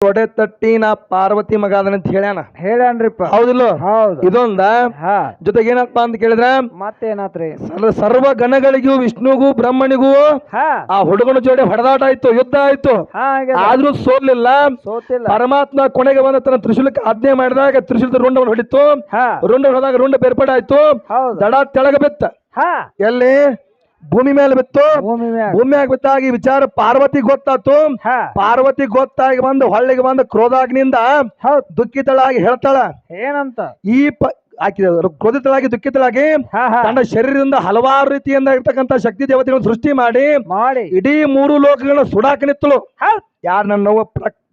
ತೊಡೆ ತಟ್ಟಿ ನಾ ಪಾರ್ವತಿ ಮಗ ಅದನ್ನ ಅಂತ ಹೇಳ್ಯಾನ. ಹೇಳ್ಯಾನ್ರಿಪ್ಪ. ಹೌದಿಲ್ಲ? ಹೌದು. ಇದೊಂದ? ಹಾ. ಜೊತೆಗೆ ಏನಪ್ಪಾ ಅಂತ ಕೇಳಿದ್ರ ಮತ್ತೇನಾತ್ರಿ? ಸರ್ವ- ಸರ್ವ ಗಣಗಳಿಗೂ ವಿಷ್ಣುಗೂ ಬ್ರಹ್ಮಣಿಗೂ ಹಾ. ಆ ಹುಡುಗನ ಜೋಡಿ ಹೊಡೆದಾಟ ಆಯ್ತು ಯುದ್ಧ ಆಯ್ತು. ಹಾ ಆದ್ರೂ ಸೋಲಿಲ್ಲ ಸೋತಿಲ್ಲ. ಪರಮಾತ್ಮ ಕೊನೆಗೆ ಬಂದ ತನ್ನ ತ್ರಿಶೂಲಕ್ಕೆ ಆಜ್ಞೆ ಮಾಡಿದಾಗ ತ್ರಿಶೂಲದ ರುಂಡವನ್ನು ಹೊಡಿತು. ಹಾ. ರುಂಡ ಹೊಡೆದಾಗ ರುಂಡ ಬೇರ್ಪಡಾಯ್ತು. ಹೌದು. ದಡ ತೆಳಗ ಬಿತ್ತ. ಹಾ. ಎಲ್ಲಿ? ಭೂಮಿ ಮೇಲೆ ಬಿತ್ತು. ಭೂಮಿ ಮ್ಯಾಗ ಭೂಮಿಯಾಗ ಬಿತ್ತಾಗ ವಿಚಾರ ಪಾರ್ವತಿ ಗೊತ್ತಾತು ಹಾ. ಪಾರ್ವತಿ ಗೊತ್ತಾಗಿ ಬಂದು ಹೊಳ್ಳಿಗೆ ಬಂದು ಕ್ರೋಧಾಗ್ನಿಂದ ಹೌದ್. ದುಃಖಿತಳಾಗಿ ಹೇಳ್ತಾಳ. ಏನಂತ? ಈ ಪ ಆಕಿ ಕ್ರೋಧಿತಳಾಗಿ ದುಃಖಿತಳಾಗಿ ಹಾ ಹಾ. ತನ್ನ ಶರೀರದಿಂದ ಹಲವಾರು ರೀತಿಯಿಂದ ಇರ್ತಕ್ಕಂಥ ಶಕ್ತಿ ದೇವತೆಗಳನ್ನು ಸೃಷ್ಟಿ ಮಾಡಿ ಮಾಡಿ. ಇಡೀ ಮೂರು ಲೋಕಗಳನ್ನ ಸುಡಾಕ ನಿತ್ತಳು ಹೌದ್. ಯಾರು ನನ್ನ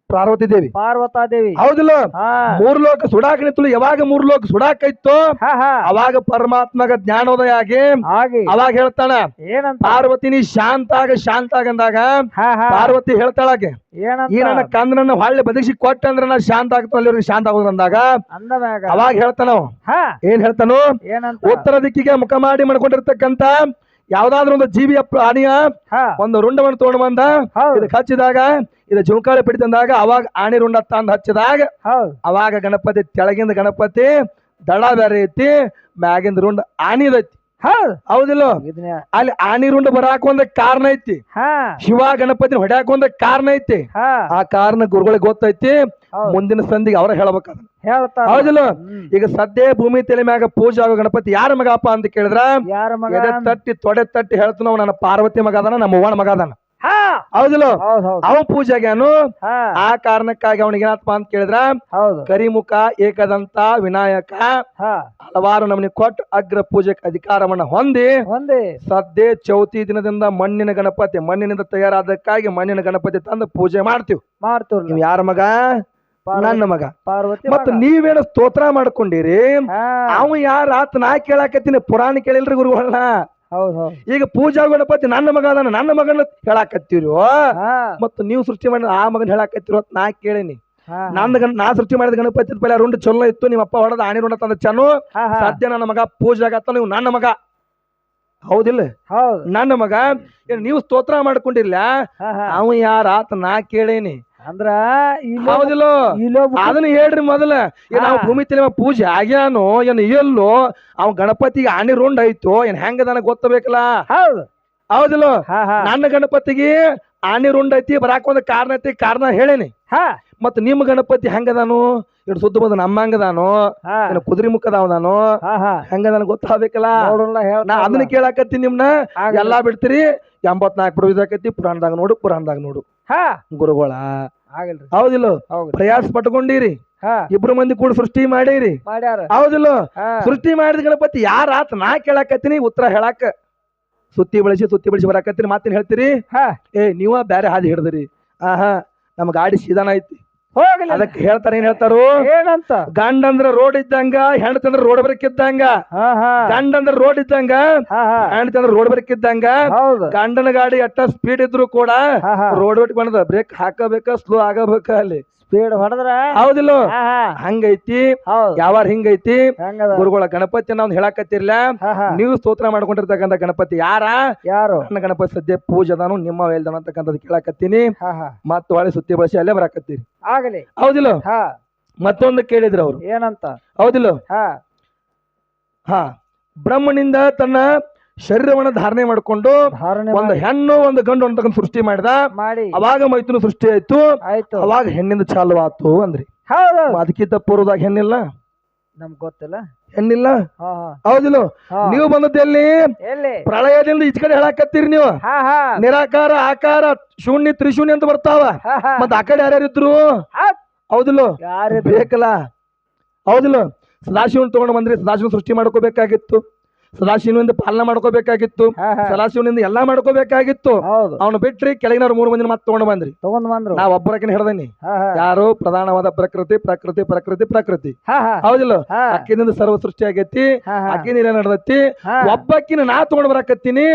ನೋವ ದೇವಿ ಪಾರ್ವತಿ ದೇವಿ ಪಾರ್ವತಾದೇವಿ. ಹೌದಿಲ್ಲ? ಮೂರ್ ಲೋಕ ಸುಡಾಕ ನಿತ್ತಳು ಯಾವಾಗ ಮೂರು ಲೋಕ ಸುಡಾಕ ಹಾ ಹಾ. ಅವಾಗ ಪರಮಾತ್ಮಗ ಜ್ಞಾನೋದಯ ಆಗಿ ಅವಾಗ ಹೇಳ್ತಾಳ ಏನಂತ? ಪಾರ್ವತಿ ನೀ ಶಾಂತ ಆಗ ಶಾಂತ ಆಗಂದಾಗ ಹಾ ಹಾ. ಪಾರ್ವತಿ ಹೇಳ್ತಾಳಾಗೆ ಈ ನನ್ನ ಕಂದನನ್ನ ಹೊಳ್ಳಿ ಬದಗಿಸಿ ಕೊಟ್ಟ ಅಂದ್ರೆ ನಾ ಶಾಂತ ಆಗ್ತಾನ ಶಾಂತ ಆಗೋದ್ರ ಅಂದಾಗ ಅಂದ ಅವಾಗ ಹೇಳ್ತಾನ ಏನ್ ಹೇಳ್ತಾನು? ಉತ್ತರ ದಿಕ್ಕಿಗೆ ಮುಖ ಮಾಡಿ ಮಾಡ್ಕೊಂಡಿರ್ತಕ್ಕಂತ ಯಾವ್ದಾದ್ರು ಒಂದು ಜೀವಿಯ ಪ್ರಾಣಿಯ ಒಂದು ರುಂಡವನ್ನು ತಗೊಂಡು ಬಂದ ಇದಕ್ಕೆ ಹಚ್ಚಿದಾಗ ಇದು ಜುಂಕಾಳಿ ಪಿಡಿತಂದಾಗ ಅವಾಗ ಆಣಿ ರುಂಡ ತಂದು ಹಚ್ಚಿದಾಗ ಅವಾಗ ಗಣಪತಿ ತೆಳಗಿಂದ ಗಣಪತಿ ದಳ ಬೇರೆ ಐತಿ ಮ್ಯಾಗಿಂದ ರುಂಡ ಆಣಿದೈತಿ ಹೌದು ಹೌದಿಲ್ಲ. ಇದನ್ನ ಅಲ್ಲಿ ಆನಿರುಂಡ ಬರಾಕ ಒಂದ ಕಾರಣ ಐತಿ. ಹಾ. ಶಿವ ಗಣಪತಿ ಹೊಡ್ಯಾಕ ಒಂದ ಕಾರಣ ಐತಿ. ಹಾ. ಆ ಕಾರಣ ಗುರುಗಳಿಗೆ ಗೊತ್ತೈತಿ. ಹೌದು. ಮುಂದಿನ ಸಂಧಿಗೆ ಅವ್ರ ಹೇಳಬೇಕ ಹೇಳ್ತಾರ. ಹೌದಿಲ್ಲ? ಈಗ ಸದ್ಯ ಭೂಮಿ ತಲೆ ಮ್ಯಾಗ ಪೂಜೆ ಆಗೋ ಗಣಪತಿ ಯಾರ ಮಗಪ್ಪ ಅಂತ ಕೇಳಿದ್ರ? ಯಾರ ಮಗ? ಎದೆ ತಟ್ಟಿ ತೊಡೆ ತಟ್ಟಿ ಹೇಳ್ತಾನ ನನ್ನ ಪಾರ್ವತಿ ಮಗ ಅದಾನ ನಮ್ಮ ಅವ್ವನ ಮಗ ಅದಾನ. ಹೌದಿಲ್ಲ? ಹೌದ್ ಹೌದ್. ಅವ ಪೂಜೆಗ್ಯಾನು ಹಾ. ಆ ಕಾರಣಕ್ಕಾಗಿ ಅವನಿಗೆ ಏನಪ್ಪ ಅಂತ ಕೇಳಿದ್ರ? ಕರಿಮುಖ ಏಕದಂತ ವಿನಾಯಕ ಹಲವಾರು ನಮನಿ ಕೊಟ್ಟು ಅಗ್ರ ಪೂಜೆಗೆ ಅಧಿಕಾರವನ್ನ ಹೊಂದಿ ಸದ್ಯ ಚೌತಿ ದಿನದಿಂದ ಮಣ್ಣಿನ ಗಣಪತಿ ಮಣ್ಣಿನಿಂದ ತಯಾರಾದಕ್ಕಾಗಿ ಮಣ್ಣಿನ ಗಣಪತಿ ತಂದು ಪೂಜೆ ಮಾಡ್ತೀವಿ. ಮಾಡ್ತೀವಿ ನೀವು. ಯಾರ ಮಗ? ನನ್ನ ಮಗ. ಪಾರ್ವತಿ ಮತ್ತ. ನೀವೇನ ಸ್ತೋತ್ರ ಮಾಡ್ಕೊಂಡಿರಿ? ಅವ ಯಾರ ಆತ ನಾ ಕೇಳಾಕತ್ತೀನಿ ಪುರಾಣ ಕೇಳಿಲ್ರಿ ಗುರುಗಳನ್ನ. ಹೌದ್ ಹೌದ್. ಈಗ ಪೂಜಾ ಗಣಪತಿ ನನ್ನ ಮಗ ಅದಾನ ನನ್ನ ಮಗನ ಹೇಳಾಕತ್ತೀರಿ? ಮತ್ತ ನೀವು ಸೃಷ್ಟಿ ಮಾಡಿದ ಆ ಮಗನ ಹೇಳಾಕತ್ತಿರೋ ಅಂತ ನಾ ಕೇಳೇನಿ. ನಂದ ನಾ ಸೃಷ್ಟಿ ಮಾಡಿದ ಗಣಪತಿ ಪೈಲ ರುಂಡ್ ಚಲೋ ಇತ್ತು ನಿಮ್ಮ ಅಪ್ಪ ಹೊಡೆದ ಆಣಿ ರುಂಡ ತಂದ ಹಾ ಸದ್ಯ ನನ್ನ ಮಗ ಪೂಜೆ ಆಗತ್ತ ನೀವು ನನ್ನ ಮಗ. ಹೌದಿಲ್ಲ? ಹೌದ್. ನನ್ನ ಮಗ ನೀವು ಸ್ತೋತ್ರ ಮಾಡ್ಕೊಂಡಿರ್ಲ? ಅವ ಯಾರ ಆತ ನಾ ಕೇಳೇನಿ. ಅಂದ್ರ ಇಲ್ಲೋ ಹೌದಿಲ್ಲ? ಇಲ್ಲೋ ಅದನ್ನ ಹೇಳ್ರಿ ಮೊದಲ. ಏನ್ ನಾವು ಭೂಮಿ ತಲೆ ಪೂಜೆ ಆಗ್ಯಾನು ಏನ್ ಎಲ್ಲೋ ಅವ್ ಗಣಪತಿಗೆ ಆಣಿ ರೋಂಡ್ ಆಯ್ತು ಏನ್ ಹೆಂಗದಾನ ಗೊತ್ತಬೇಕಲ್ಲ? ಹೌದು. ಹೌದಿಲ್ಲ? ನನ್ನ ಗಣಪತಿಗೆ ಆಣಿ ರುಂಡ್ ಐತಿ ಬರಾಕ ಒಂದ್ ಕಾರಣ ಐತಿ ಕಾರಣ ಹೇಳೇನಿ. ಹಾ. ಮತ್ತ ನಿಮ್ ಗಣಪತಿ ಹೆಂಗದಾನು ಇಡ್ ಸುತ್ತ ಬಂದ ನಮ್ಮ ಹಂಗದಾನು ಕುದುರೆ ಮುಖದವನು ಹೆಂಗದಾನ ಗೊತ್ತಾಗಬೇಕಲ್ಲ? ನಾ ಅದನ್ನ ಕೇಳಾಕತ್ತೀನಿ ನಿಮ್ನ. ಎಲ್ಲಾ ಬಿಡ್ತೀರಿ. ಎಂಬತ್ನಾಲ್ಕು ಬಿಡುವುದಾಕೈತಿ ಪುರಾಣದಾಗ ನೋಡು ಪುರಾಣದಾಗ ನೋಡು. ಹಾ. ಗುರುಗಳ. ಆಗಲ್ರಿ ಹೌದಿಲ್ಲ? ಪ್ರಯಾಸ ಪಟ್ಕೊಂಡಿರಿ ಹಾ. ಇಬ್ರು ಮಂದಿ ಕೂಡ ಸೃಷ್ಟಿ ಮಾಡಿರಿ. ಮಾಡ್ಯಾರ. ಹೌದಿಲ್ಲ? ಹಾ. ಸೃಷ್ಟಿ ಮಾಡಿದ ಗಣಪತಿ ಯಾರ ಆತ ನಾ ಕೇಳಾಕತ್ತೀನಿ ಉತ್ತರ ಹೇಳಾಕ. ಸುತ್ತಿ ಬಳಸಿ ಸುತ್ತಿ ಬಳಸಿ ಬರಾಕತ್ತೀನಿ ಮಾತೇನ್ ಹೇಳ್ತೀರಿ? ಹಾ. ಏ ನೀವ ಬ್ಯಾರೆ ಹಾದಿ ಹಿಡಿದ್ರಿ. ಆಹಾ ನಮ್ಮ ಗಾಡಿ ಸೀದಾನ ಐತಿ. ಹೋಗ್ಲಿ. ಅದಕ್ಕೆ ಹೇಳ್ತಾರ ಏನ್ ಹೇಳ್ತಾರು? ಏನಂತ? ಗಂಡ ಅಂದ್ರ ರೋಡ್ ಇದ್ದಂಗ ಹೆಣ್ತಿ ಅಂದ್ರ ರೋಡ್ ಬರಕಿದ್ದಂಗ ಗಂಡ ಅಂದ್ರ ರೋಡ್ ಇದ್ದಂಗ ಹಾ ಹಾ. ಹೆಣ್ತಿ ಅಂದ್ರ ರೋಡ್ ಬರಕಿದ್ದಂಗ ಗಂಡನ ಗಾಡಿ ಎಷ್ಟ ಸ್ಪೀಡ್ ಇದ್ರು ಕೂಡ ರೋಡ್ ಬಿಟ್ಟು ಬಂದ ಬ್ರೇಕ್ ಹಾಕಬೇಕ ಸ್ಲೋ ಆಗಬೇಕ ಅಲ್ಲಿ? ಸ್ಪೀಡ್ ಹೊಡೆದ್ರ? ಹೌದಿಲ್ಲ? ಹಂಗೈತಿ. ಯಾವಾರ ಹಿಂಗೈತಿ? ಗುರುಗಳ ಗಣಪತಿ ನಾವ್ ಹೇಳಾಕತ್ತಿರ್ಲ? ನೀವು ಸ್ತೋತ್ರ ಮಾಡ್ಕೊಂಡಿರ್ತಕ್ಕಂಥ ಗಣಪತಿ ಯಾರ? ಯಾರು? ನನ್ನ ಗಣಪತಿ ಸದ್ಯ ಪೂಜದಾನು ನಿಮ್ಮ ವೇಲ್ದಾನ ಅಂತಕ್ಕಂಥದ್ದು ಕೇಳಾಕತ್ತೀನಿ. ಹಾ ಹಾ. ಮತ್ತ ಹೊಳೆ ಸುತ್ತಿ ಬಳಸಿ ಅಲ್ಲೇ ಬರಾಕತ್ತೀರಿ. ಆಗಲಿ. ಹೌದಿಲ್ಲ? ಹಾ. ಮತ್ತೊಂದು ಕೇಳಿದ್ರು ಅವ್ರು. ಏನಂತ? ಹೌದಿಲ್ಲ? ಹಾ. ಹಾ. ಬ್ರಹ್ಮನಿಂದ ತನ್ನ ಶರೀರವನ್ನ ಧಾರಣೆ ಮಾಡ್ಕೊಂಡು ಧಾರಣೆ ಒಂದು ಹೆಣ್ಣು ಒಂದು ಗಂಡು ಅಂತಕ್ಕಂಥ ಸೃಷ್ಟಿ ಮಾಡಿದ. ಮಾಡಿ. ಅವಾಗ ಮೈತ್ರಿ ಸೃಷ್ಟಿ ಆಯ್ತು. ಆಯ್ತು. ಅವಾಗ ಹೆಣ್ಣಿಂದ ಚಾಲು ಆತು ಅಂದ್ರಿ. ಹೌದು. ಅದಕ್ಕಿಂತ ಪೂರ್ವದಾಗ ಹೆಣ್ಣಿಲ್ಲ? ನಮ್ಗ್ ಗೊತ್ತಿಲ್ಲ. ಹೆಣ್ಣಿಲ್ಲ? ಹಾ ಹಾ. ಹೌದಿಲ್ಲ? ಹಾ. ನೀವು ಬಂದದ್ದು ಎಲ್ಲಿ? ಎಲ್ಲಿ? ಪ್ರಳಯದಿಂದ ಈಚ ಕಡೆ ಹೇಳಾಕತ್ತೀರಿ ನೀವು. ಹಾ ಹಾ. ನಿರಾಕಾರ ಆಕಾರ ಶೂನ್ಯ ತ್ರಿಶೂನ್ಯ ಅಂತ ಬರ್ತಾವ. ಹಾ ಹಾ. ಮತ್ತ ಆ ಕಡೆ ಯಾರ್ಯಾರಿದ್ರು. ಹೌದಿಲ್ಲ? ಯಾರಿದ್ರು? ಬೇಕಲ್ಲ. ಹೌದಿಲ್ಲ? ಸದಾಶಿವನ್ ತಗೊಂಡ್ ಬಂದ್ರಿ. ಸದಾಶಿವನ್ ಸೃಷ್ಟಿ ಮಾಡ್ಕೋಬೇಕಾಗಿತ್ತು. ಸದಾಶಿವನಿಂದ ಪಾಲನೆ ಮಾಡ್ಕೋಬೇಕಾಗಿತ್ತು. ಸದಾಶಿವನಿಂದ ಎಲ್ಲಾ ಮಾಡ್ಕೋಬೇಕಾಗಿತ್ತು. ಅವನು ಬಿಟ್ರಿ ಕೆಳಗಿನವ್ರು ಮೂರು ಮಂದಿನ ಮತ್ತೆ ತಗೊಂಡು ಬಂದ್ರಿ. ತಗೊಂಡ್ ಬಂದ್ರು. ನಾವ್ ಒಬ್ಬರಕಿನ ಹಿಡ್ದನಿ. ಯಾರು ಪ್ರಧಾನವಾದ ಪ್ರಕೃತಿ ಪ್ರಕೃತಿ ಪ್ರಕೃತಿ ಪ್ರಕೃತಿ. ಹೌದಿಲ್ಲ? ಅಕ್ಕಿನಿಂದ ಸರ್ವ ಸೃಷ್ಟಿ ಆಗೈತಿ ಅಕ್ಕಿನ ನಡೆದೈತಿ. ಒಬ್ಬಕ್ಕಿನ ನಾ ತಗೊಂಡ್ ಬರಾಕತ್ತೀನಿ.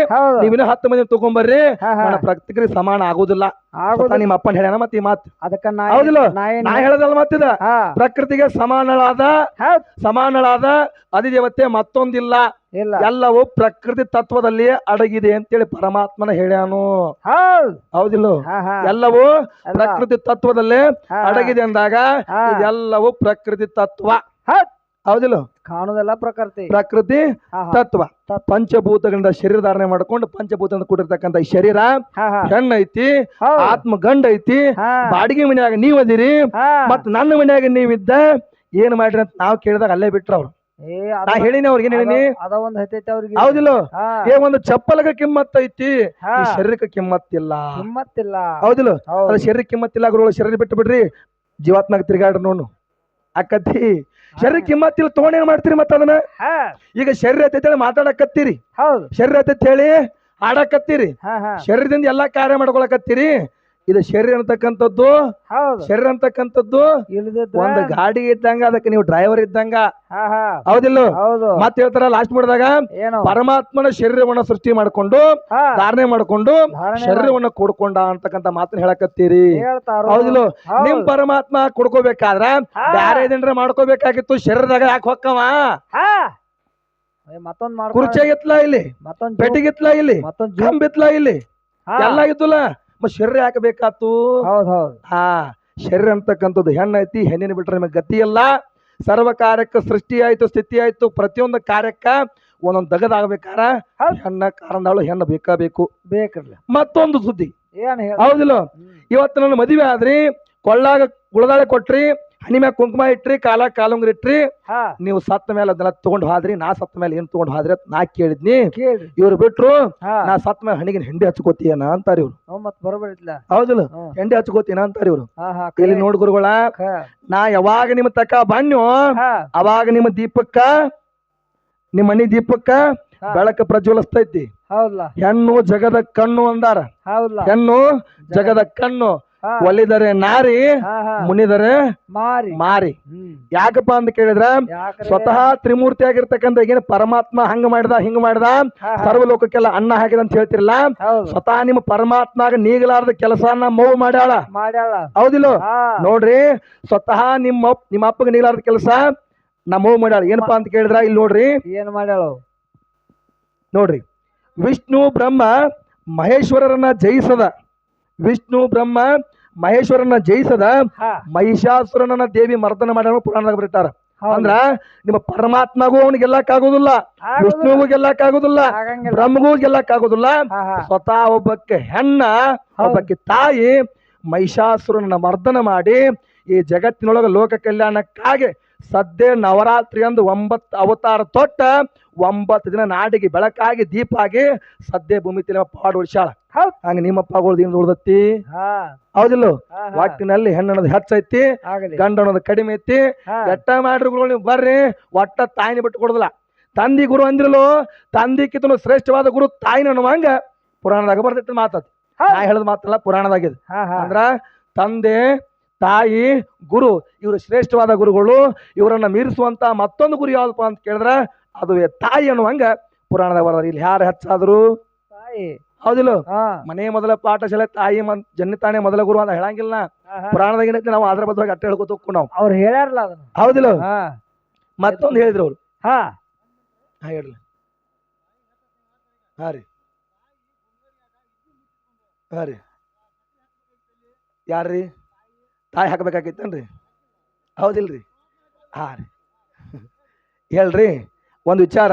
ನೀವಿನ ಹತ್ತು ಮಂದಿ ತಗೊಂಡ್ಬರ್ರಿ ನನ್ನ ಪ್ರಕೃತಿ ಸಮಾನ ಆಗುದಿಲ್ಲ. ಆಗುದು ನಿಮ್ಮ ಅಪ್ಪನ ಹೇಳ್ಯಾನ ಮತ್ತೆ ಈ ಮಾತು. ಅದಕ್ಕ ನಾ ಹೌದಿಲ್ಲ? ನಾ ಏನ್ ನಾ ಹೇಳದಲ್ಲ ಮತ್ತಿದ ಹಾ. ಪ್ರಕೃತಿಗೆ ಸಮಾನಳಾದ ಹೌದ್. ಸಮಾನಳಾದ ಅಧಿದೇವತೆ ಮತ್ತೊಂದಿಲ್ಲ. ಇಲ್ಲ. ಎಲ್ಲವೂ ಪ್ರಕೃತಿ ತತ್ವದಲ್ಲಿ ಅಡಗಿದೆ ಅಂತೇಳಿ ಪರಮಾತ್ಮನ ಹೇಳ್ಯಾನು. ಹೌದ್. ಹೌದಿಲ್ಲ? ಹಾ ಹಾ. ಎಲ್ಲವೂ ಪ್ರಕೃತಿ ತತ್ವದಲ್ಲೇ ಹಾ. ಅಡಗಿದೆ ಅಂದಾಗ ಹಾ. ಇದೆಲ್ಲವೂ ಪ್ರಕೃತಿ ತತ್ವ. ಹೌದ್. ಹೌದಿಲ್ಲ? ಕಾಣುದೆಲ್ಲ ಪ್ರಕೃತಿ. ಪ್ರಕೃತಿ ತತ್ವ. ಪಂಚಭೂತಗಳಿಂದ ಶರೀರ ಧಾರಣೆ ಮಾಡ್ಕೊಂಡು ಪಂಚಭೂತದಿಂದ ಕೂಡಿರ್ತಕ್ಕಂಥ ಈ ಶರೀರ ಹೆಣ್ಣ ಐತಿ ಆತ್ಮ ಗಂಡ ಐತಿ ಬಾಡಿಗೆ ಮನ್ಯಾಗ ನೀವ್ ಅದಿರಿ ಮತ್ತೆ ಮತ್ ನನ್ನ ಮನ್ಯಾಗ ನೀವಿದ್ದ ಏನ್ ಮಾಡ್ರಿ ಅಂತ ನಾವ್ ಕೇಳಿದಾಗ ಅಲ್ಲೇ ಬಿಟ್ರ ಅವ್ರು. ನಾ ಹೇಳಿನಿ ಅವ್ರಿಗೆ ಏನ್ ಹೇಳಿನಿ? ಅವ್ರಿಗೆ. ಹೌದಿಲ್ಲ? ಏ ಒಂದು ಚಪ್ಪಲಗ ಕಿಮ್ಮತ್ ಐತಿ ಶರೀರಕ್ಕೆ ಕಿಮ್ಮತ್ತಿಲ್ಲ. ಕಿಮ್ಮತ್ತಿಲ್ಲ. ಹೌದಿಲ್ಲ? ಹೌದ್. ಅದ ಶರೀರ ಕಿಮ್ಮತ್ತಿಲ್ಲ ಗುರುಗಳ ಶರೀರ ಬಿಟ್ಟು ಬಿಡ್ರಿ. ಜೀವಾತ್ಮಾಗ ತಿರ್ಗಾಡ್ರಿ ನೋಡು. ಅಕ್ಕತ್ತಿ ಶರೀರ ಕಿಮ್ಮತ್ತಿಲ್ಲ ತಗೊಂಡ್ ಏನ್ ಮಾಡ್ತೀರಿ ಮತ್ತ ಅದನ್ನ? ಈಗ ಶರೀರ ಐತಿ ಹೇಳಿ ಮಾತಾಡಕತ್ತೀರಿ. ಹೌದು. ಶರೀರ ಐತೆ ಹೇಳಿ ಆಡಕತ್ತೀರಿ. ಶರೀರದಿಂದ ಎಲ್ಲಾ ಕಾರ್ಯ ಮಾಡ್ಕೊಳಕತ್ತೀರಿ. ಇದು ಶರೀರ ಅಂತಕ್ಕಂಥದ್ದು ಶರೀರ ಅಂತಕ್ಕಂಥದ್ದು ಒಂದು ಗಾಡಿ ಇದ್ದಂಗ ಅದಕ್ಕೆ ನೀವು ಡ್ರೈವರ್ ಇದ್ದಂಗ. ಹೌದಿಲ್ಲ? ಮತ್ತೆ ಮತ್ ಹೇಳ್ತಾರ ಲಾಸ್ಟ್ ಮಾಡಿದಾಗ ಪರಮಾತ್ಮನ ಶರೀರವನ್ನ ಸೃಷ್ಟಿ ಮಾಡ್ಕೊಂಡು ಧಾರಣೆ ಮಾಡ್ಕೊಂಡು ಶರೀರವನ್ನ ಕೊಡ್ಕೊಂಡ ಅಂತಕ್ಕಂಥ ಮಾತನ್ನ ಹೇಳಕತ್ತೀರಿ. ಹೌದಿಲ್ಲ? ಹೌದ್. ನಿಮ್ ಪರಮಾತ್ಮ ಕೊಡ್ಕೋಬೇಕಾದ್ರ ಯಾರ ಬ್ಯಾರೆ ಏನ್ರ ಮಾಡ್ಕೋಬೇಕಾಗಿತ್ತು ಶರೀರದಾಗ ಯಾಕೆ ಹೊಕ್ಕವ? ಇತ್ಲಾ ಮತ್ತೊಂದ್ ಕುರ್ಚಿಯಾಗಿತ್ಲ ಇಲ್ಲಿ? ಮತ್ತೊಂದ್ ಪೆಟ್ಟಿಗಿತ್ಲ ಇಲ್ಲಿ? ಮತ್ತೊಂದ್ ಜೂ- ಕಂಬಿತ್ಲ ಇಲ್ಲಿ. ಎಲ್ಲ ಇದ್ದುಲ್ಲ? ಮತ್ ಶರೀರ ಯಾಕೆ ಬೇಕಾತು ಹೌದ್ ಹೌದ್. ಹಾ ಶರೀರ ಅಂತಕ್ಕಂಥದ್ದು ಹೆಣ್ಣು ಐತಿ ಹೆಣ್ಣಿನ ಬಿಟ್ರೆ ನಿಮಗೆ ಗತಿ ಇಲ್ಲ. ಸರ್ವ ಕಾರ್ಯಕ್ಕೆ ಸೃಷ್ಟಿ ಆಯ್ತು ಸ್ಥಿತಿ ಆಯ್ತು ಪ್ರತಿಯೊಂದು ಕಾರ್ಯಕ್ಕ ಒಂದೊಂದು ದಗದಾಗಬೇಕಾರ. ಹೆಣ್ಣ ಕಾರಣದಾಳು ಹೆಣ್ಣು ಬೇಕಾ ಬೇಕು ಬೇಕ್ರಲ್ಲ ಮತ್ತೊಂದು ಸುದ್ದಿ. ಏನು ಹೌದಿಲ್ಲ? ಇವತ್ತು ನನ್ನ ಮದುವೆ ಆದ್ರಿ ಕೊಳ್ಳಾಗ ಗುಳದಾಳೆ ಕೊಟ್ರಿ ಹಣಿ ಮ್ಯಾಗ ಕುಂಕುಮ ಇಟ್ರಿ ಕಾಲ ಕಾಲುಂಗ್ರಿ ಇಟ್ರಿ ಹಾ. ನೀವು ಸತ್ತ ಮೇಲೆ ಅದನ್ನ ತಗೊಂಡ್ ಹಾದ್ರಿ ನಾ ಸತ್ತ ಮೇಲೆ ಏನ್ ತಗೊಂಡ್ ಹಾದ್ರಿ ನಾ ಕೇಳಿದ್ನಿ. ಇವ್ರು ಬಿಟ್ರು ನಾ ಸತ್ತ ಮೇಲೆ ಹಣಿಗಿನ ಹೆಂಡಿ ಹಚ್ಕೋತೀಯನ ಅಂತಾರ ಇವ್ರು. ಹೌದಲ್ಲ? ಮತ್ ಹೆಂಡಿ ಹಚ್ಕೋತೀನ ಅಂತಾರ ಇವ್ರು. ಇಲ್ಲಿ ನೋಡ್ ಗುರುಗಳ ನಾ ಯಾವಾಗ ನಿಮ್ಮ ತಕ ಬಣ್ಣು ಅವಾಗ ನಿಮ್ಮ ದೀಪಕ್ಕ ನಿಮ್ಮ ಮನಿ ದೀಪಕ್ಕ ಬೆಳಕ ಪ್ರಜ್ವಲಿಸ್ತೈತಿ. ಹೆಣ್ಣು ಜಗದ ಕಣ್ಣು ಅಂದಾರ. ಹೆಣ್ಣು ಜಗದ ಕಣ್ಣು. ಒಲಿದರೆ ನಾರಿ ಮುನಿದರೆ ಮಾರಿ. ಮಾರಿ. ಯಾಕಪ್ಪ ಅಂತ ಕೇಳಿದ್ರ ಸ್ವತಃ ತ್ರಿಮೂರ್ತಿ ಆಗಿರ್ತಕ್ಕಂಥ ಏನ್ ಪರಮಾತ್ಮ ಹಂಗ ಮಾಡಿದ ಹಿಂಗ ಮಾಡ್ದ ಸರ್ವ ಲೋಕಕ್ಕೆಲ್ಲ ಸರ್ವಲೋಕಕ್ಕೆಲ್ಲ ಅನ್ನ ಹಾಕಿದ ಅಂತ ಹೇಳ್ತಿರಲ್ಲ ಸ್ವತಃ ನಿಮ್ಮ ಪರಮಾತ್ಮಾಗ ನೀಗಲಾರದ ಕೆಲಸನ ಮೌ ಮಾಡ್ಯಾಳ. ಮಾಡ್ಯಾಳ. ಹೌದಿಲ್ಲ? ನೋಡ್ರಿ ಸ್ವತಃ ನಿಮ್ಮ ನಿಮ್ಮ ಅಪ್ಪಗ ನೀಗಲಾರದ ಕೆಲಸ ನಮ್ಮ ಮೌ ಮಾಡ್ಯಾಳ. ಏನಪ್ಪಾ ಅಂತ ಕೇಳಿದ್ರ ಇಲ್ಲಿ ನೋಡ್ರಿ. ಏನ್ ಮಾಡ್ಯಾಳ? ನೋಡ್ರಿ ವಿಷ್ಣು ಬ್ರಹ್ಮ ಮಹೇಶ್ವರರನ್ನ ಜಯಿಸದ. ವಿಷ್ಣು ಬ್ರಹ್ಮ ಮಹೇಶ್ವರನ ಜಯಿಸದ ಮಹಿಷಾಸುರನನ್ನ ಮಹಿಷಾಸುರನ ದೇವಿ ಮರ್ದನ ಮಾಡ್ಯಾರ ಪುರಾಣದಾಗ ಬರೀತಾರ. ಅಂದ್ರ ನಿಮ್ಮ ಪರಮಾತ್ಮಗೂ ಅವನಿಗೆ ಗೆಲ್ಲಕ್ ಆಗುದಿಲ್ಲ ವಿಷ್ಣುಗೂ ಗೆಲ್ಲಕ್ ಆಗುದಿಲ್ಲ ಬ್ರಹ್ಮಗೂ ಗೆಲ್ಲಕ್ ಆಗುದಿಲ್ಲ. ಸ್ವತಃ ಒಬ್ಬಕ್ಕೆ ಹೆಣ್ಣ ಒಬ್ಬಕ್ಕೆ ತಾಯಿ ಮಹಿಷಾಸುರನ ಮರ್ದನ ಮಾಡಿ ಈ ಜಗತ್ತಿನೊಳಗ ಲೋಕ ಕಲ್ಯಾಣಕ್ಕಾಗಿ ಸದ್ಯ ನವರಾತ್ರಿ ಅಂದು ಒಂಬತ್ತು ಅವತಾರ ತೊಟ್ಟ ಒಂಬತ್ತು ದಿನ ನಾಡಿಗೆ ಬೆಳಕಾಗಿ ದೀಪ ಆಗಿ ಸದ್ಯ ಭೂಮಿ ತಿನ್ನ ಪಾಡು ಉಳಿಸ್ಯಾಳ ಹೌದ್. ಹಂಗ ನಿಮ್ಮಪ್ಪಗಳು ದಿನ ಉಳ್ದತ್ತಿ? ಹೌದಿಲ್ಲ. ಒಟ್ಟಿನಲ್ಲಿ ಹೆಣ್ಣನದು ಹೆಚ್ಚೈತಿ ಗಂಡನದು ಗಂಡ ಅನ್ನೋದು ಕಡಿಮೆ ಐತಿ. ಎಟ್ಟ ಮಾಡ್ರಿ ಗುರು ನೀವು ಬರ್ರಿ ಒಟ್ಟ ತಾಯಿನ ಬಿಟ್ಟು ಕೊಡುದಿಲ್ಲ. ತಂದಿ ಗುರು ಅಂದ್ರಲು ತಂದಿಕ್ಕಿತನು ಶ್ರೇಷ್ಠವಾದ ಗುರು ತಾಯಿನ ಅನ್ನುವಂಗ ಪುರಾಣದಾಗ ಬರ್ತೈತಿ ಮಾತಾಡ್ತಿ. ನಾ ಹೇಳದ್ ಮಾತಲ್ಲ ಪುರಾಣದಾಗಿದೆ ಅಂದ್ರ ತಂದೆ ತಾಯಿ ಗುರು ಇವರು ಶ್ರೇಷ್ಠವಾದ ಗುರುಗಳು ಇವರನ್ನ ಮೀರಿಸುವಂತ ಮತ್ತೊಂದು ಗುರು ಯಾವ್ದಪ್ಪ ಅಂತ ಕೇಳಿದ್ರೆ ಅದುವೇ ತಾಯಿ ಅನ್ನುವಂಗ ಪುರಾಣದಾಗ ಬರೋದು ಇಲ್ಲಿ ಯಾರು ಹೆಚ್ಚಾದ್ರು? ತಾಯಿ. ಹೌದಿಲ್ಲ? ಮನೆ ಮೊದಲ ಪಾಠಶಾಲೆ ತಾಯಿ ಮನ್ ಜನ್ನಿತಾನೆ ಮೊದಲ ಗುರು ಅಂತ ಹೇಳಂಗಿಲ್ಲ. ಪುರಾಣದಾಗ ಏನೈತಿ ನಾವು ಅದರ ಬದಲಾಗಿ ಅಟ್ಟ ಹೇಳ್ಕೊತಕ್ಕು ನಾವು. ಅವ್ರು ಹೇಳ್ಯಾರಲ್ಲ ಅದನ್ನ. ಹೌದಿಲ್ಲ? ಮತ್ತೊಂದು ಹೇಳಿದ್ರು ಅವ್ರು. ಹಾ. ಹಾ ಹೇಳ್ರಿ. ಹಾ ರೀ. ಹಾ ರೀ. ಯಾರ್ರಿ? ತಾಯಿ ಹಾಕಬೇಕಾಗಿತ್ತೇನ್ರಿ? ಹೌದಿಲ್ರಿ? ಹಾಂ ರೀ. ಹೇಳ್ರಿ, ಒಂದು ವಿಚಾರ.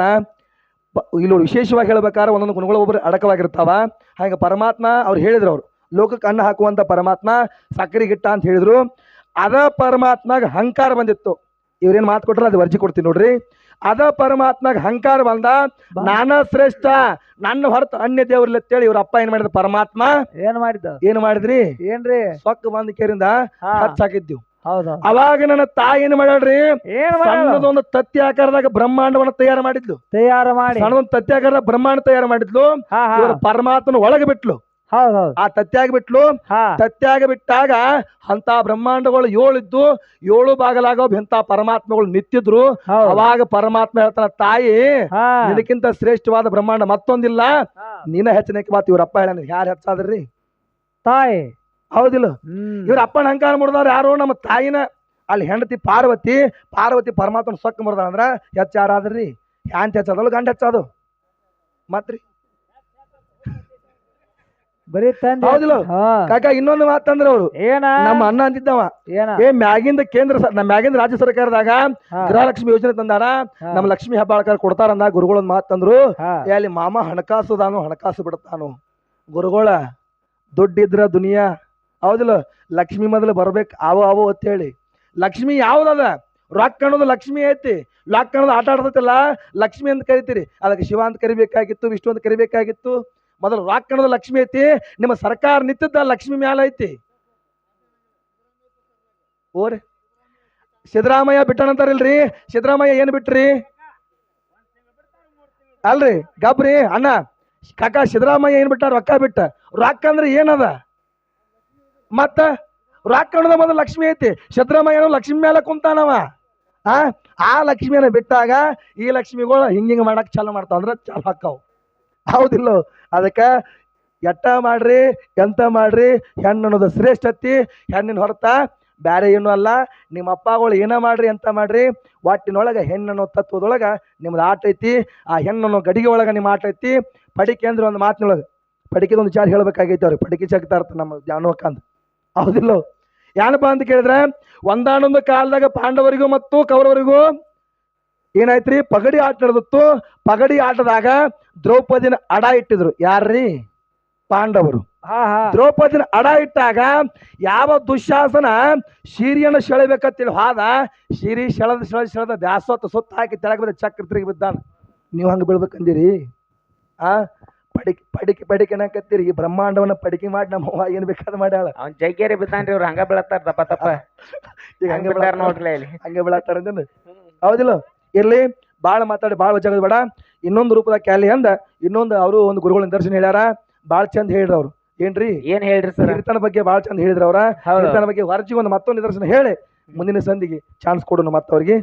ಇಲ್ಲಿ ವಿಶೇಷವಾಗಿ ಹೇಳ್ಬೇಕಾದ್ರೆ ಒಂದೊಂದು ಗುಣಗಳು ಒಬ್ಬರು ಅಡಕವಾಗಿರ್ತಾವ. ಹಾಗೆ ಪರಮಾತ್ಮ ಅವ್ರು ಹೇಳಿದ್ರು ಅವರು, ಲೋಕಕ್ಕೆ ಅನ್ನ ಹಾಕುವಂತ ಪರಮಾತ್ಮ ಸಕ್ಕರೆ ಗಿಟ್ಟ ಅಂತ ಹೇಳಿದ್ರು. ಅದ ಪರಮಾತ್ಮಗೆ ಹಂಕಾರ ಬಂದಿತ್ತು. ಇವ್ರೇನ್ ಮಾತು ಕೊಟ್ರಲ್ಲ, ಅದು ವರ್ಜಿ ಕೊಡ್ತೀನಿ ನೋಡ್ರಿ. ಅದ ಪರಮಾತ್ಮಾಗ ಹಂಕಾರ ಬಂದ ನಾನ ಶ್ರೇಷ್ಠ ನನ್ನ ಹೊರತು ಅನ್ಯ ದೇವ್ರಲ್ಲ ಅಂತೇಳಿ ಇವ್ರ ಅಪ್ಪ ಏನ್ ಮಾಡಿದ ಪರಮಾತ್ಮ? ಏನ್ ಮಾಡಿದ ಏನ್ ಮಾಡಿದ್ರಿ? ಏನ್ರಿ? ಸೊಕ್ಕ ಬಂದ ಕೇರಿಂದ ಹಚ್ಚಾಕಿದ್ದೀವಿ ಹೌದು. ಅವಾಗ ನನ್ನ ತಾಯಿ ಏನ್ ಮಾಡ್ಯಾಳ್ರಿ? ಒಂದು ಸಣ್ಣದೊಂದು ತತ್ತಿ ಆಕಾರದಾಗ ಬ್ರಹ್ಮಾಂಡವನ್ನ ತಯಾರು ಮಾಡಿದ್ಲು. ತಯಾರು ಮಾಡಿ. ಸಣ್ಣದೊಂದು ತತ್ತಿ ಆಕಾರದಾಗ ಬ್ರಹ್ಮಾಂಡ ತಯಾರು ಮಾಡಿದ್ಲು. ಪರಮಾತ್ಮನ ಒಳಗೆ ಬಿಟ್ಲು. ಆ ತತ್ಯಾಗಿ ಬಿಟ್ಲು ತತ್ಯಾಗ ಬಿಟ್ಟಾಗ ಅಂತ ಬ್ರಹ್ಮಾಂಡಗಳು ಏಳಿದ್ದು ಏಳು ಬಾಗಲಾಗೋ ಎಂತ ಪರಮಾತ್ಮಗಳು ನಿಂತಿದ್ರು. ಹೌದ್. ಅವಾಗ ಪರಮಾತ್ಮ ಹೇಳ್ತಾನ ತಾಯಿ ಇದಕ್ಕಿಂತ ಶ್ರೇಷ್ಠವಾದ ಬ್ರಹ್ಮಾಂಡ ಮತ್ತೊಂದಿಲ್ಲ. ನೀನ ಹೆಚ್ಚನಕ್ಕೆ ಮಾತು ಇವ್ರಪ್ಪ ಹೇಳ ಯಾರು ಹೆಚ್ಚಾದ್ರಿ? ತಾಯಿ. ಹೌದಿಲ್ಲ. ಇವ್ರ ಅಪ್ಪನ ಅಹಂಕಾರ ಮುಡ್ದವ್ರು ಯಾರು ನಮ್ಮ ತಾಯಿನ. ಅಲ್ಲಿ ಹೆಂಡತಿ ಪಾರ್ವತಿ ಪಾರ್ವತಿ ಪರಮಾತ್ಮನ ಸೊಕ್ಕ ಮುಡ್ದ ಅಂದ್ರ ಹೆಚ್ಚಾರಾದ್ರಿ. ಹ್ಯಾಂತ ಹೆಚ್ಚಾದಲ್ಲ ಗಂಡ ಹೆಚ್ಚಾದು ಮತ್ರಿ? ಬರೀ ತಂದೆ. ಹೌದಿಲ್ಲ? ಹಾ. ಕಾಕ ಇನ್ನೊಂದು ಮಾತಂದ್ರ ಅವ್ರು. ಏನ? ನಮ್ಮ ಅಣ್ಣ ಅಂತಿದ್ದವ. ಏನ? ಏ ಮ್ಯಾಗಿಂದ ಕೇಂದ್ರ ಸರ್- ನಮ್ಮ ಮ್ಯಾಗಿಂದ ರಾಜ್ಯ ಸರ್ಕಾರದಾಗ ಹಾ. ಗೃಹಲಕ್ಷ್ಮಿ ಯೋಜನೆ ತಂದಾರ. ಹಾ. ನಮ್ಮ ಲಕ್ಷ್ಮಿ ಹಬ್ಬಾಳ್ಕರ್ ಕೊಡ್ತಾರಂದ ಗುರುಗಳೊಂದ್ ಮಾತಂದ್ರು ಹಾ. ಏ ಅಲ್ಲಿ ಮಾಮ ಹಣಕಾಸು ದಾನು ಹಣಕಾಸು ಬಿಡ್ತಾನು ಗುರುಗಳ ದುಡ್ಡಿದ್ರ ದುನಿಯಾ. ಹೌದಿಲ್ಲ? ಲಕ್ಷ್ಮಿ ಮೊದಲು ಬರ್ಬೇಕು ಆವೋ ಆವೋ ಅಂತ ಹೇಳಿ. ಲಕ್ಷ್ಮಿ ಯಾವ್ದದ? ರೊಕ್ಕ ಅನ್ನೋದು ಲಕ್ಷ್ಮಿ ಐತಿ. ಲಾಕ್ ಅನ್ನೋದು ಆಟ ಆಡ್ತೈತಲ್ಲ ಲಕ್ಷ್ಮಿ ಅಂತ ಕರಿತೀರಿ. ಅದಕ್ಕೆ ಶಿವ ಅಂತ ಕರಿಬೇಕಾಗಿತ್ತು ವಿಷ್ಣು ಅಂತ ಕರಿಬೇಕಾಗಿತ್ತು. ಮೊದಲು ರಾಕ್ಕಣದ ಲಕ್ಷ್ಮಿ ಐತಿ, ನಿಮ್ಮ ಸರ್ಕಾರ ನಿಂತಿದ್ದ ಲಕ್ಷ್ಮಿ ಮ್ಯಾಲ ಐತಿ. ಓರಿ ಸಿದ್ದರಾಮಯ್ಯ ಬಿಟ್ಟಣಂತಾರಿಲ್ರಿ ಸಿದ್ದರಾಮಯ್ಯ ಏನು ಬಿಟ್ರಿ? ಅಲ್ರಿ, ಗಬ್ರಿ, ಅಣ್ಣ, ಕಾಕ ಸಿದ್ದರಾಮಯ್ಯ ಏನು ಬಿಟ್ಟ ರೊಕ್ಕ ಬಿಟ್ಟ. ರೊಕ್ಕ ಅಂದ್ರೆ ಏನದ? ಮತ್ತ ರೊಕ್ಕ ಅನ್ನೋದ ಮೊದಲು ಲಕ್ಷ್ಮಿ ಐತಿ. ಸಿದ್ದರಾಮಯ್ಯ ಲಕ್ಷ್ಮಿ ಮೇಲೆ ಕುಂತಾನವ. ಆ ಆ ಲಕ್ಷ್ಮಿಯನ್ನ ಬಿಟ್ಟಾಗ ಈ ಲಕ್ಷ್ಮಿಗಳು ಹಿಂಗ ಹಿಂಗ ಮಾಡಕ್ ಚಾಲು ಮಾಡ್ತಾವ ಅಂದ್ರೆ ಚಾಲು ಹಾಕಾವ್. ಹೌದಿಲ್ಲ. ಅದಕ್ಕೆ ಎಟ್ಟ ಮಾಡ್ರಿ, ಎಂತ ಮಾಡ್ರಿ, ಹೆಣ್ಣು ಅನ್ನೋದು ಶ್ರೇಷ್ಠತಿ ಹೆಣ್ಣಿನ ಹೊರತ ಬೇರೆ ಏನು ಅಲ್ಲ. ನಿಮ್ಮ ಅಪ್ಪಗಳು ಏನ ಮಾಡ್ರಿ, ಎಂತ ಮಾಡ್ರಿ ಒಟ್ಟಿನೊಳಗೆ ಹೆಣ್ಣನ್ನು ತತ್ವದೊಳಗೆ ನಿಮ್ದು ಆಟ ಐತಿ. ಆ ಹೆಣ್ಣನ್ನು ಗಡಿಗೆ ಒಳಗೆ ನಿಮ್ಮ ಆಟ ಐತಿ. ಪಡಿಕೆ ಅಂದ್ರೆ ಒಂದು ಮಾತಿನೊಳಗೆ, ಪಡಿಕೆದ ಒಂದು ವಿಚಾರ ಹೇಳ್ಬೇಕಾಗೈತೆ ಅವ್ರಿಗೆ. ಪಡಿಕೆ ಚಕ್ತಾ ಇರ್ತಾರೆ ನಮ್ಮ ಅಂತ ಹೌದಿಲ್ಲ. ಏನಪ್ಪ ಅಂತ ಕೇಳಿದ್ರೆ, ಒಂದಾನೊಂದು ಕಾಲದಾಗ ಪಾಂಡವರಿಗೂ ಮತ್ತು ಕೌರವರಿಗೂ ಏನಾಯ್ತ್ರಿ? ಪಗಡಿ ಆಟ ನಡೆದಿತ್ತು. ಪಗಡಿ ಆಟದಾಗ ದ್ರೌಪದಿನ ಅಡ ಇಟ್ಟಿದ್ರು. ಯಾರ್ರಿ? ಪಾಂಡವರು. ದ್ರೌಪದಿನ ಅಡ ಇಟ್ಟಾಗ ಯಾವ ದುಶ್ಯಾಸನ ಶೀರಿಯನ್ನು ಸೆಳೆಬೇಕಂತೇಳಿ ಹಾದ ಶೀರಿ ಸೆಳೆದ ಸೆಳೆದ ಸೆಳೆದ ಬ್ಯಾಸೊತ್ತ ಸುತ್ತ ಹಾಕಿ ತೆಳಗೆ ಬಿದ್ದ ಚಕ್ರ ತಿರುಗಿ ಬಿದ್ದಾನ. ನೀವು ಹಂಗೆ ಬೀಳ್ಬೇಕಂದಿರಿ. ಆ? ಪಡಿಕೆ ಪಡಿಕೆ ಪಡಿಕೆ ಅನ್ನಕತ್ತೀರಿ. ಈ ಬ್ರಹ್ಮಾಂಡವನ್ನ ಪಡಿಕೆ ಮಾಡಿ ನಮ್ಮ ಅವ್ವ ಏನ್ ಬೇಕಾದ ಮಾಡ್ಯಾಳ. ಅವ್ನ್ ಜಗ್ಗೇರಿ ಬಿದ್ದಾನ್ರಿ ಇವ್ರು. ಹಂಗ ಬೀಳತ್ತಾರ ದಪ್ಪ ತಪ್ಪ ಈಗ ಹಂಗ ಬೀಳತ್ತಾರ? ನೋಡ್ರಿ ಇಲ್ಲಿ ಹಂಗೆ ಬೀಳತ್ತಾರ? ಹೌದಿಲ್ಲ? ಇರ್ಲಿ. ಭಾಳ ಮಾತಾಡಿ ಭಾಳ ವಜಾಗದ ಬೇಡ. ಇನ್ನೊಂದು ರೂಪದ ಕ್ಯಾಲಿ ಅಂದ ಇನ್ನೊಂದು ಅವರು ಒಂದು ಗುರುಗಳ ನಿದರ್ಶನ ಹೇಳ್ಯಾರ. ಭಾಳ ಚಂದ ಹೇಳಿದ್ರು ಅವ್ರು. ಏನ್ರಿ? ಏನ್ ಹೇಳ್ರಿ ಸರ್? ಕೀರ್ತನ ಬಗ್ಗೆ ಭಾಳ ಚಂದ ಹೇಳಿದ್ರು ಅವ್ರ. ಕೀರ್ತನ ಬಗ್ಗೆ ಹೊರಜಿ ಒಂದು ಮತ್ತೊಂದು ನಿದರ್ಶನ ಹೇಳಿ. ಮುಂದಿನ ಸಂದಿಗೆ ಚಾನ್ಸ್ ಕೊಡೋಣ ಮತ್ತವ್ರಿಗೆ.